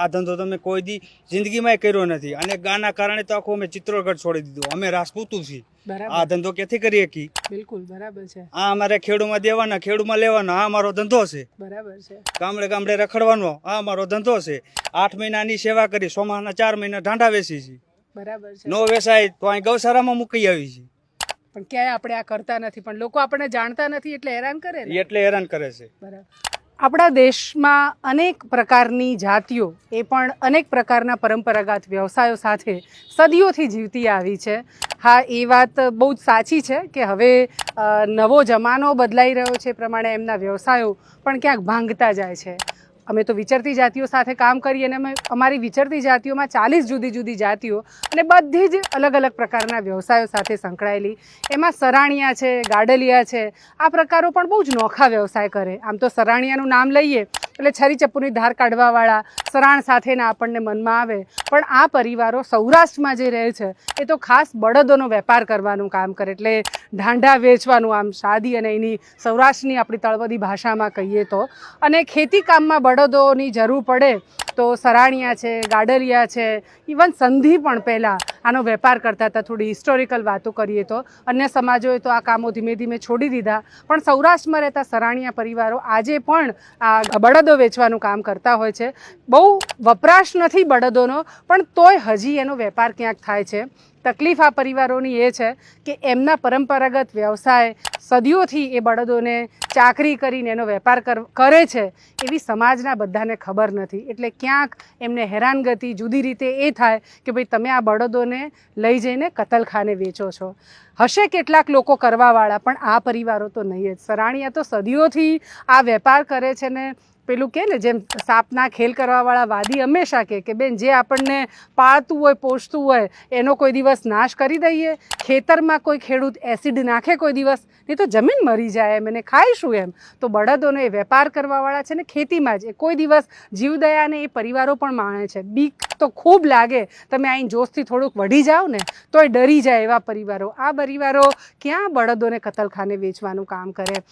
આ ધંધો તમે કોઈ દી જિંદગીમાં કર્યો નથી. અને ગાના કારણે તો આખું અમે ચિત્રગઢ છોડી દીધું. અમે રાજપૂતું છીએ. આ ધંધો ક્યાંથી કરીએ કી? બિલકુલ બરાબર છે. આ અમારે ખેડૂમાં દેવાના ખેડૂમાં લેવાના આ અમારો ધંધો છે. બરાબર છે. ગામડે ગામડે રખડવાનો આ અમારો ધંધો છે. આઠ મહિનાની સેવા કરી સોમાના ચાર મહિના ઢાંઢા વેચી છે. બરાબર છે. નો વેસાય તો અહીં ગૌશાળામાં મૂકી આવી છે. પણ ક્યાંય આપણે આ કરતા નથી. પણ લોકો આપણને જાણતા નથી એટલે હેરાન કરે એટલે હેરાન કરે છે. બરાબર. આપણા દેશમાં અનેક પ્રકારની જાતિઓ એ પણ અનેક પ્રકારના પરંપરાગત વ્યવસાયો સાથે સદીઓથી જીવતી આવી છે. હા, એ વાત બહુ જ સાચી છે કે હવે નવો જમાનો બદલાઈ રહ્યો છે પ્રમાણે એમના વ્યવસાયો પણ ક્યાંક ભાંગતા જાય છે. અમે તો વિચરતી જાતિઓ સાથે કામ કરીએ અને અમે અમારી વિચરતી જાતિઓમાં ચાલીસ જુદી જુદી જાતિઓ અને બધી જ અલગ અલગ પ્રકારના વ્યવસાયો સાથે સંકળાયેલી. એમાં સરાણિયા છે, ગાડલિયા છે. આ પ્રકારો પણ બહુ જ નોખા વ્યવસાય કરે. આમ તો સરાણિયાનું નામ લઈએ એટલે છરી ચપ્પુની ધાર કાઢવાવાળા સરાણ સાથેના આપણને મનમાં આવે. પણ આ પરિવારો સૌરાષ્ટ્રમાં જે રહે છે, એ તો ખાસ બળદોનો વેપાર કરવાનું કામ કરે. એટલે ઢાંઢા વેચવાનું આમ સાદી અને એની સૌરાષ્ટ્રની આપણી તળવદી ભાષામાં કહીએ તો. અને ખેતી કામમાં બળદોની જરૂર પડે તો સરાણિયા છે, ગાડલિયા છે ઇવન સંધિ પણ પહેલાં આનો વેપાર કરતા હતા, થોડી હિસ્ટોરિકલ વાતો કરીએ તો. અન્ય સમાજોએ તો આ કામો ધીમે ધીમે છોડી દીધા. પણ સૌરાષ્ટ્રમાં રહેતા સરાણિયા પરિવારો આજે પણ આ બળદો વેચવાનું કામ કરતા હોય છે. બહુ વપરાશ નથી બળદોનો, પણ તોય હજી એનો વેપાર ક્યાંક થાય છે. તકલીફ આ પરિવારોની એ છે કે એમના પરંપરાગત વ્યવસાય સદીઓથી એ બળદોને ચાકરી કરીને એનો વેપાર કર- છે એવી સમાજના બધાને ખબર નથી. એટલે ક્યાંક એમને હેરાનગતિ જુદી રીતે એ થાય કે ભાઈ તમે આ બળદોને લઈ જઈને કતલખાને વેચો છો. હશે કેટલાક લોકો કરવાવાળા, પણ આ પરિવારો તો નહીં જ. સરાણીયા તો સદીઓથી આ વેપાર કરે છે ને પેલું કે ને, જેમ સાપના ખેલ કરવાવાળા વાદી હંમેશા કહે કે, બેન, જે આપણને પાળતું હોય, પોષતું હોય, એનો કોઈ દિવસ નાશ કરી દઈએ. ખેતરમાં કોઈ ખેડૂત એસિડ નાખે કોઈ દિવસ, નહીં તો જમીન મરી જાય એમ, એને ખાઈશું એમ. તો બળદોનો એ વેપાર કરવાવાળા છે ને, ખેતીમાં જ. એ કોઈ દિવસ જીવદયાને એ પરિવારો પણ માણે છે. બીક તો ખૂબ લાગે. તમે અહીં જોશથી થોડુંક વઢી જાઓ ને, તોય ડરી જાય એવા પરિવારો. આ પરિવારો ક્યાં બળદોને કતલખાને વેચવાનું કામ કરે?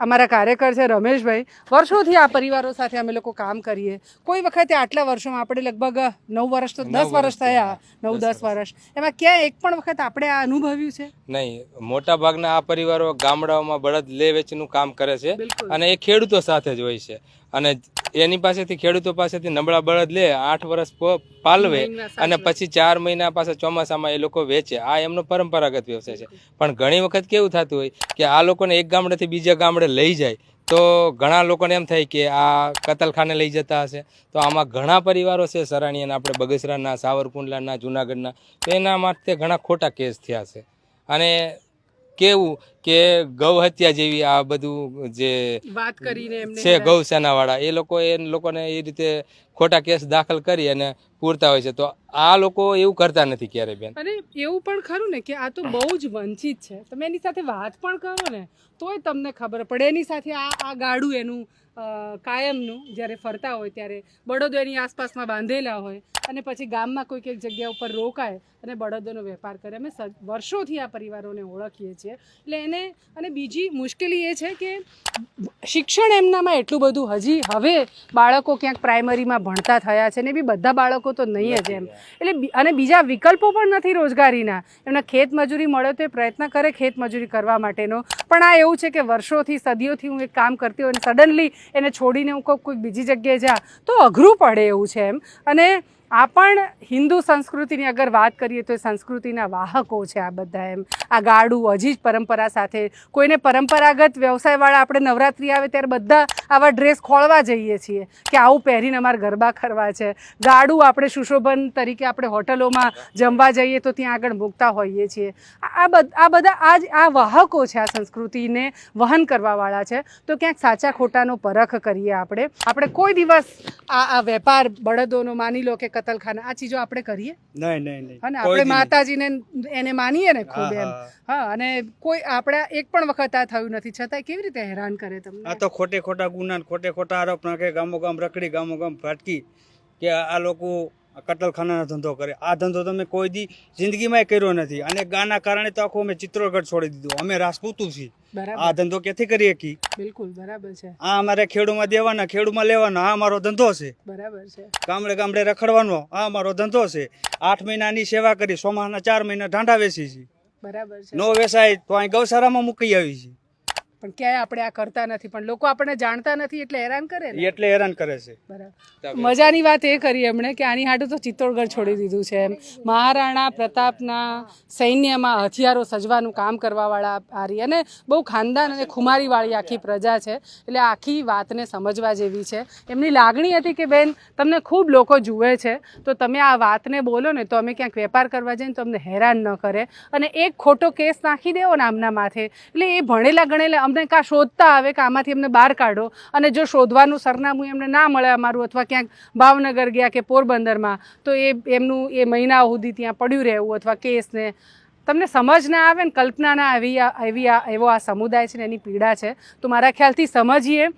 અમારા કાર્યકર છે રમેશભાઈ. વર્ષોથી આ પરિવારો સાથે અમે લોકો કામ કરીએ. કોઈ વખતે આટલા વર્ષોમાં આપણે લગભગ નવ વર્ષ તો દસ વર્ષ થયા. નવ દસ દસ વર્ષ. એમાં ક્યાં એક પણ વખત આપણે આ અનુભવ્યું છે? નહીં મોટા ભાગના આ પરિવારો ગામડાઓમાં બળદ લે વેચનું કામ કરે છે અને એ ખેડૂતો સાથે જ હોય છે. અને એની પાસેથી ખેડૂતો પાસેથી નબળા બળદ લે આઠ વર્ષ પાલવે અને પછી ચાર મહિના પાછા ચોમાસામાં એ લોકો વેચે. આ એમનો પરંપરાગત વ્યવસાય છે. પણ ઘણી વખત કેવું થતું હોય કે આ લોકોને એક ગામડેથી બીજા ગામડે લઈ જાય તો ઘણા લોકોને એમ થાય કે આ કતલખાને લઈ જતા હશે. તો આમાં ઘણા પરિવારો છે સરાણીયાના આપણે બગસરાના સાવરકુંડલાના જુનાગઢના તો એના માટે ઘણા ખોટા કેસ થયા છે. અને કેવું કે ગૌ હત્યા જેવી આ બધું જે વાત કરીને છે ગૌસેના વાળા એ લોકો એ લોકોને એ રીતે ખોટા કેસ દાખલ કરી અને પૂરતા હોય છે. તો આ લોકો એવું કરતા નથી ક્યારે બેન. અને એવું પણ ખરું ને કે આ તો બહુ જ વંચિત છે. તમે એની સાથે વાત પણ કરો ને તોય તમને ખબર પડે. એની સાથે આ આ ગાડું એનું કાયમનું જ્યારે ફરતા હોય ત્યારે બળદો એની આસપાસમાં બાંધેલા હોય અને પછી ગામમાં કોઈક એક જગ્યા ઉપર રોકાય અને બળદોનો વેપાર કરે. અમે સ- વર્ષોથી આ પરિવારોને ઓળખીએ છીએ. એટલે એને અને બીજી મુશ્કેલી એ છે કે શિક્ષણ એમનામાં એટલું બધું હજી હવે બાળકો ક્યાંક પ્રાઇમરીમાં ભણતા થયા છે ને બી બધા બાળકો તો નહીં જ એમ. એટલે અને બીજા વિકલ્પો પણ નથી રોજગારીના. એમને ખેત મજૂરી મળે તો એ પ્રયત્ન કરે ખેત મજૂરી કરવા માટેનો. પણ આ એવું છે કે વર્ષોથી સદીઓથી હું એક કામ કરતી હોય અને સડનલી એને છોડીને હું કોઈક બીજી જગ્યાએ જા. તો અઘરું પડે એવું છે એમ. અને આ પણ હિન્દુ સંસ્કૃતિની અગર વાત કરીએ તો એ સંસ્કૃતિના વાહકો છે આ બધા એમ. આ ગાડું, હજી જ પરંપરા સાથે. કોઈને પરંપરાગત વ્યવસાયવાળા આપણે નવરાત્રિ આવે ત્યારે બધા આવા ડ્રેસ ખોળવા જઈએ છીએ કે આવું પહેરીને અમારે ગરબા કરવા છે. ગાડું આપણે સુશોભન તરીકે આપણે હોટલોમાં જમવા જઈએ તો ત્યાં આગળ મૂકતા હોઈએ છીએ. આ આ બધા આ જ, આ વાહકો છે આ સંસ્કૃતિને વહન કરવાવાળા છે. તો ક્યાંક સાચા ખોટાનો પરખ કરીએ આપણે. આપણે કોઈ દિવસ આ આ વેપાર બળદોનો માની લો કે કતલખાના આ ચીજો આપણે કરીએ. નહીં નહીં નહીં. અને આપણે માતાજીને એને માનીએ ને ખૂબ હા, એમ. હા. અને કોઈ આપણા એક પણ વખત આ થયું નથી. છતાંય કેવી રીતે હેરાન કરે આ તો ખોટે ખોટા ગુના ખોટે ખોટા આરોપ નાખે ગામો ગામ રખડી ગામો ગામ ફાટકી કે આ લોકો આ કતલખાનાનો ધંધો કરે. આ ધંધો તમે કોઈ દી જિંદગીમાં કર્યો નથી. અને ગાના કારણે તો આખું અમે ચિત્રગઢ છોડી દીધું. અમે રાજપૂતું છીએ. આ ધંધો ક્યાંથી કરીએ કી? બિલકુલ બરાબર છે. આ અમારે ખેડૂમાં દેવાના ખેડૂમાં લેવાના આ અમારો ધંધો છે. બરાબર છે. ગામડે ગામડે રખડવાનો આ અમારો ધંધો છે. આઠ મહિનાની સેવા કરી સોમાના ચાર મહિના ઢાંઢા વેચી છે. બરાબર છે. નો વેસાય તો અહીં ગૌશાળામાં મૂકી આવી છે. પણ ક્યાંય આપણે આ કરતા નથી પણ લોકો આપણને જાણતા નથી એટલે હેરાન કરે ને. એટલે હેરાન કરે છે. બરાબર. મજાની વાત એ કરી એમણે કે આની હાટું તો ચિત્તોડગઢ છોડી દીધું છે એમ. મહારાણા પ્રતાપના સૈન્યમાં હથિયારો સજવાનું કામ કરવાવાળા આરી અને બહુ ખાનદાન અને ખુમારીવાળી આખી પ્રજા છે. એટલે આખી વાતને સમજવા જેવી છે. એમની લાગણી હતી કે બેન તમને ખૂબ લોકો જુએ છે. તો તમે આ વાતને બોલો ને તો અમે ક્યાંક વેપાર કરવા જઈએ તો અમને હેરાન ન કરે. અને એક ખોટો કેસ નાખી દેવો ને આમના માથે. એટલે એ ભણેલા ગણેલા અમને કાં શોધતા આવે કે આમાંથી અમને બહાર કાઢો. અને જો શોધવાનું સરનામું એમને ના મળે અમારું અથવા ક્યાંક ભાવનગર ગયા કે પોરબંદરમાં, તો એ એમનું એ મહિના સુધી ત્યાં પડ્યું રહેવું અથવા કેસને. તમને સમજ ના આવે ને કલ્પના ના આવી આ- એવી આ, એવો આ સમુદાય છે ને એની પીડા છે, તો મારા ખ્યાલથી સમજીએ.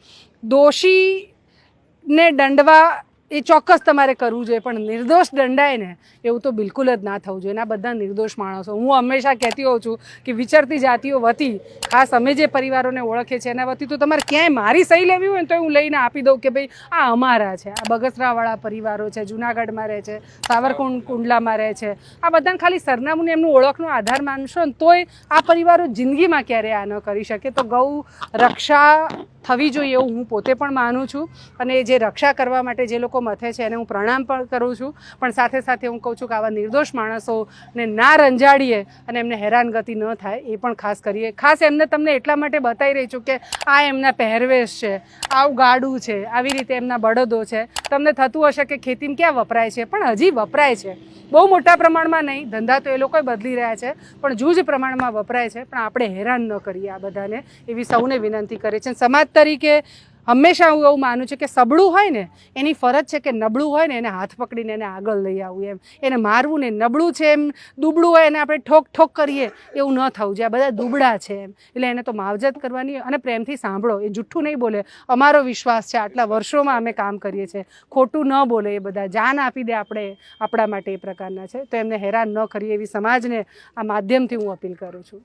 દોષીને દંડવા એ ચોક્કસ તમારે કરવું જોઈએ, પણ નિર્દોષ દંડાય ને, એવું તો બિલકુલ જ ના થવું જોઈએ. એના બધા નિર્દોષ માણસો. હું હંમેશા કહેતી હોઉં છું કે વિચરતી જાતિઓ વતી, ખાસ અમે જે પરિવારોને ઓળખે છે એના વતી તો તમારે ક્યાંય મારી સહી લેવી હોય ને તો હું લઈને આપી દઉં કે ભાઈ આ અમારા છે, આ બગસરાવાળા પરિવારો છે, જુનાગઢમાં રહે છે, સાવરકુંડ કુંડલામાં રહે છે. આ બધાને ખાલી સરનામું એમનું ઓળખનો આધાર માનશો ને તોય આ પરિવારો જિંદગીમાં ક્યારે આ ન કરી શકે. તો ગૌ, રક્ષા થવી જોઈએ એવું હું પોતે પણ માનું છું. અને જે રક્ષા કરવા માટે જે લોકો મથે છે એને હું પ્રણામ પણ કરું છું. પણ સાથે સાથે હું કહું છું કે આવા નિર્દોષ માણસોને ના રંજાડીએ અને એમને હેરાનગતિ ન થાય એ પણ ખાસ કરીએ. ખાસ એમને તમને એટલા માટે બતાવી રહી છું કે આ એમના પહેરવેશ છે આવું ગાડું છે, આવી રીતે એમના બળદો છે. તમને થતું હશે કે ખેતીમાં ક્યાં વપરાય છે? પણ હજી વપરાય છે. બહુ મોટા પ્રમાણમાં નહીં, ધંધા તો એ લોકો બદલી રહ્યા છે, પણ જૂજ પ્રમાણમાં વપરાય છે. પણ આપણે હેરાન ન કરીએ આ બધાને. એવી સૌને વિનંતી કરે છે. સમાજ તરીકે હંમેશા હું એવું માનું છું કે સબળું હોય ને, એની ફરજ છે કે નબળું હોય ને એને હાથ પકડીને એને આગળ લઈ આવવું એમ. એને મારવું ને નબળું છે એમ, દુબળું હોય એને આપણે ઠોક ઠોક કરીએ, એવું ન થવું જોઈએ. બધા દુબળા છે એમ. એટલે એને તો માવજત કરવાની અને પ્રેમથી સાંભળો, એ જૂઠું નહીં બોલે. અમારો વિશ્વાસ છે, આટલા વર્ષોમાં અમે કામ કરીએ છીએ. ખોટું ન બોલે એ બધા. જાન આપી દે આપણે, આપણા માટે એ પ્રકારના છે. તો એમને હેરાન ન કરીએ એવી સમાજને આ માધ્યમથી હું અપીલ કરું છું.